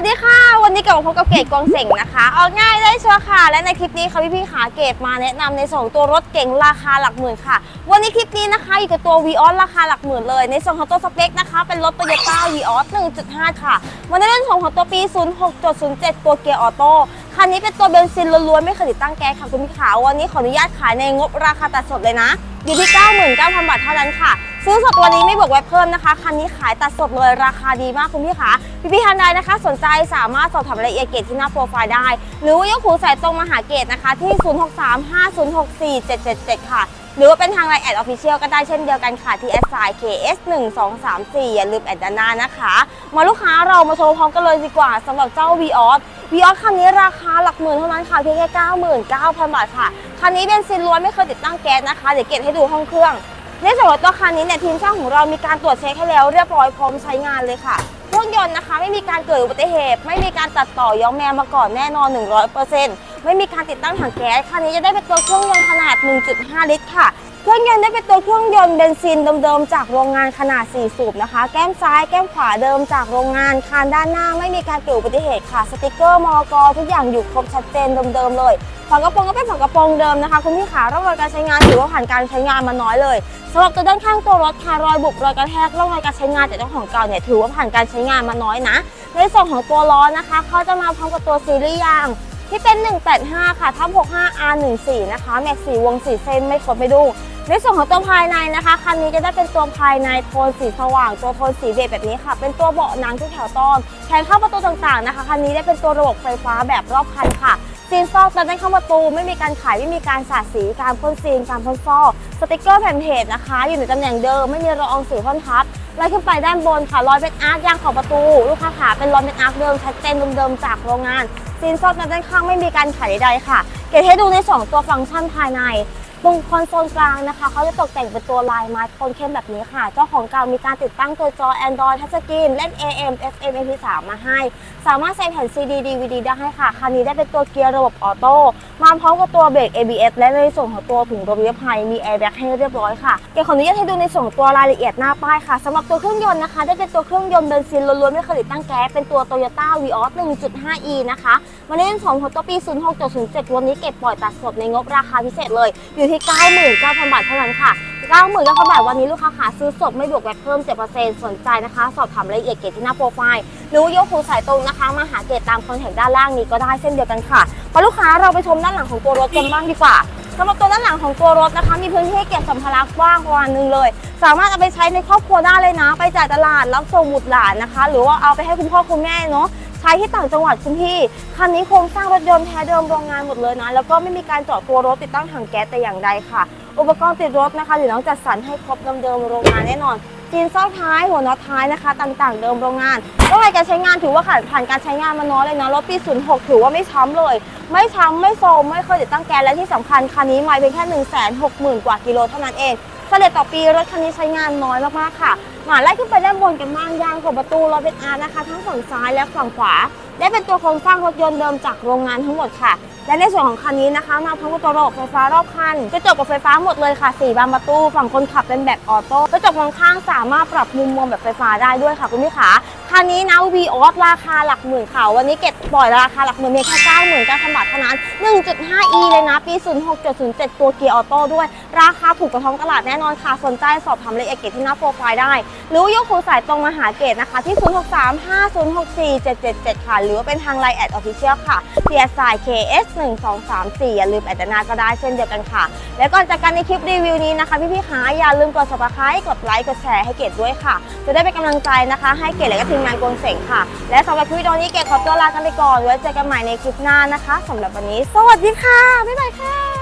วัสดีค่ะ วันนี้กลับมาพบกับเกดกวางเสงนะคะ ออกง่ายได้ชัวร์ค่ะ และในคลิปนี้ค่ะพี่พี่ๆขาเกดมาแนะนำในส่วนของตัวรถเก๋งราคาหลักหมื่นค่ะ วันนี้คลิปนี้นะคะอยู่กับตัว v ีออสราคาหลักหมื่นเลย ในส่วนของตัวสเปคนะคะ เป็นรถ t o y ยต้า v ีออส1.5 ค่ะวันนี้เรื่องของของตัวปี 06.07 ตัวเกียร์ออโต้คันนี้เป็นตัวเบนซินล้วนๆไม่เคยติดตั้งแก๊สค่ะคุณพี่ขาวันนี้ขออนุญาตขายในงบราคาตัดสดเลยนะอยู่ที่ 99,000บาทเท่านั้นค่ะ ซื้อสดวันนี้ไม่บวกแวตเพิ่มนะคะ คันนี้ขายตัดสดเลยราคาดีมากคุณพี่คะ พี่พี่ท่านใดนะคะ สนใจสามารถสอบถามรายละเอียดเกตที่หน้าโปรไฟล์ได้ หรือว่ายกหูสายตรงมาหาเกตนะคะ ที่ 0635064777 ค่ะ หรือว่าเป็นทางไลน์แอดออฟฟิเชียลก็ได้เช่นเดียวกันค่ะ ที่ s i KS 1 2 3 4อย่าลืมแอดด้านหน้านะคะ มาลูกค้าเรามาโชว์พร้อมกันเลยดีกว่าสำหรับเจ้า v ีออสวีออสคันนี้ราคาหลักหมื่นเท่านั้นค่ะเพียงแค่ 99,000 บาทค่ะ คันนี้เบนซินล้วนไม่เคยติดตั้งแก๊สนะคะ เดี๋ยวเก็บให้ดูห้องเครื่อง ในส่วนของตัวคันนี้เนี่ยทีมช่างของเรามีการตรวจเช็คให้แล้วเรียบร้อยพร้อมใช้งานเลยค่ะเครื่องยนต์นะคะไม่มีการเกิดอุบัติเหตุ ไม่มีการตัดต่อย้อมแมวมาก่อนแน่นอน 100%ไม่มีการติดตั้งถังแก๊สคันนี้จะได้เป็นตัวเครื่องยนต์ขนาด 1.5 ลิตรค่ะ เครื่องยนต์ได้เป็นตัวเครื่องยนต์เบนซินเดิมๆจากโรงงานขนาด 4 สูบนะคะ แก้มซ้ายแก้มขวาเดิมจากโรงงาน คานด้านหน้าไม่มีการเกิดอุบัติเหตุค่ะ สติกเกอร์มอกทุกอย่างอยู่ครบชัดเจนเดิมๆเลยฝากระโปรงก็เป็นฝากระโปรงเดิมนะคะคุณพี่ขาร่องรอยการใช้งานถือว่าผ่านการใช้งานมาน้อยเลยสำหรับตัวด้านข้างตัวรถค่ะรอยบุบรอยกระแทกร่องรอยการใช้งานจากเจ้าของเก่าเนี่ยถือว่าผ่านการใช้งานมาน้อยนะในส่วนของตัวล้อนะคะเขาจะมาพร้อมกับตัวซีรีส์ยาง ที่เป็น 185 ค่ะทับ65 R14 นะคะแม็กสีวงสีเส้นไม่ครบไม่ดูในส่วนของตัวภายในนะคะ คันนี้จะได้เป็นตัวภายในโทนสีสว่าง ตัวโทนสีเบจแบบนี้ค่ะ เป็นตัวเบาะหนังทุกแถวตอนแผงเข้าประตูต่างๆนะคะ คันนี้ได้เป็นตัวระบบไฟฟ้าแบบรอบคันค่ะซีนซอกตอนด้านข้าประตู ไม่มีการขายไม่มีการสาดสี การพ่นซีน การพ่นซอกสติกเกอร์แผ่นเพจนะคะ อยู่ในตำแหน่งเดิม ไม่มีรอยอองสีพ่นทับไล่ขึ้นไปด้านบนค่ะรอยเป็นอาร์ตยางขอบประตู ลูกค้าขาเป็นรอยเป็นอาร์ตเดิมชัดเจนเดิมๆจากโรงงาน ซีนซอกด้านข้างไม่มีการขายใดๆค่ะ เกดให้ดูใน 2 ตัวฟังก์ชันภายในตรงคอนโซลกลางนะคะ เขาจะตกแต่งเป็นตัวลายไม้โทนเข้มแบบนี้ค่ะ เจ้าของเก่ามีการติดตั้งตัวจอ Android Touchscreen เล่น AM FM MP3 มาให้ สามารถใส่แผ่น CD DVD ได้ค่ะ คันนี้ได้เป็นตัวเกียร์ระบบออโต้ มาพร้อมกับตัวเบรก ABS และในส่วนของตัวถุงลมนิรภัยมีแอร์แบ็กให้เรียบร้อยค่ะเดี๋ยวขออนุญาตให้ดูในส่วนตัวรายละเอียดหน้าป้ายค่ะสำหรับตัวเครื่องยนต์นะคะได้เป็นตัวเครื่องยนต์เบนซินล้วนๆไม่เคยติดตั้งแก๊สเป็นตัว Toyota Vios 1.5e นะคะมาในเล่นสองของตัวปี 06.07วันนี้เก็บปล่อยตัดสดในงบราคาพิเศษเลย อยู่ที่ 99,000 บาทเท่านั้นค่ะ99,000บาทวันนี้ลูกค้าขาซื้อสดไม่บวกแวตเพิ่ม7%สนใจนะคะ สอบถามรายละเอียดเกตที่หน้าโปรไฟล์หรือว่ายกหูสายตรงนะคะ มาหาเกตตามคอนแทคด้านล่างนี้ก็ได้เช่นเดียวกันค่ะมาลูกค้าเราไปชมด้านหลังของตัวรถกันบ้างดีกว่าสำหรับตัวด้านหลังของตัวรถนะคะ มีพื้นที่ให้เก็บสัมภาระกว้างประมาณนึงเลย สามารถเอาไปใช้ในครอบครัวได้เลยนะ ไปจ่ายตลาดรับส่งบุตรหลานนะคะ หรือว่าเอาไปให้คุณพ่อคุณแม่เนาะใช้ที่ต่างจังหวัดคุณพี่ คันนี้โครงสร้างรถยนต์แท้เดิมโรงงานหมดเลยนะ แล้วก็ไม่มีการเจาะตัวรถติดตั้งถังแก๊สแต่อย่างใดค่ะ อุปกรณ์ติดรถนะคะหรือน้องจัดสรรให้ครบเดิมๆโรงงานแน่นอนจีนซอกท้ายหัวน็อตท้ายนะคะต่างๆ เดิมโรงงานร่องรอยการใช้งานถือว่าผ่านผ่านการใช้งานมาน้อยเลยนะรถปี 06 ถือว่าไม่ช้ำเลย ไม่ช้ำไม่โซมไม่เคยติดตั้งแก๊สและที่สำคัญคันนี้ไม่เพียงแค่ 1 6 0 0 0 0 กว่ากิโลเท่านั้นเองเฉลี่ยต่อปีรถคันนี้ใช้งานน้อยมากๆค่ะมาไล่ขึ้นไปด้านบนกันบ้างยางของประตูรถเป็นอาร์นะคะ ทั้งฝั่งซ้ายและฝั่งขวาได้เป็นตัวโครงสร้างรถยนต์เดิมจากโรงงานทั้งหมดค่ะ และในส่วนของคันนี้นะคะ มาพร้อมกับตัวระบบไฟฟ้ารอบคันกระจกกับไฟฟ้าหมดเลยค่ะ4บานประตู ฝั่งคนขับเป็นแบบออโต้กระจกมองข้างสามารถปรับมุมมองแบบไฟฟ้าได้ด้วยค่ะคุณพี่ขา คันนี้นะวีออสราคาหลักหมื่นค่ะ วันนี้เก็บปล่อยราคาหลักหมื่นเพียงแค่9 9 0 0 0บาทเท่านั้น 1.5e เลยนะ ปี 06.07 ตัวเกียร์ออโต้ด้วย ราคาถูกกว่าท้องตลาดแน่นอนค่ะ สนใจสอบถามรายละเอียดเกตที่หน้าโปรไฟล์ได้ หรือว่ายกหูสายตรงมาหาเกตนะคะ ที่ 0635064777 ค่ะ หรือว่าเป็นทางไลน์แอดออฟฟิเชียลค่ะ PSI KS 1 2 3 4อย่าลืมแอดนาก็ได้เช่นเดียวกันค่ะ แล้วก่อนจากกันในคลิปรีวิวนี้นะคะพี่ๆคะอย่าลืมกด subscribe กดไลค์กดแชร์ให้เกดด้วยค่ะ จะได้เป็นกำลังใจนะคะให้เกดและก็ทีมงานกงเสงค่ะ และสำหรับคลิปวิดีโอนี้เกดขอตัวลากันไปก่อนไว้เจอกันใหม่ในคลิปหน้านะคะสำหรับวันนี้ สวัสดีค่ะ บ๊ายบายค่ะ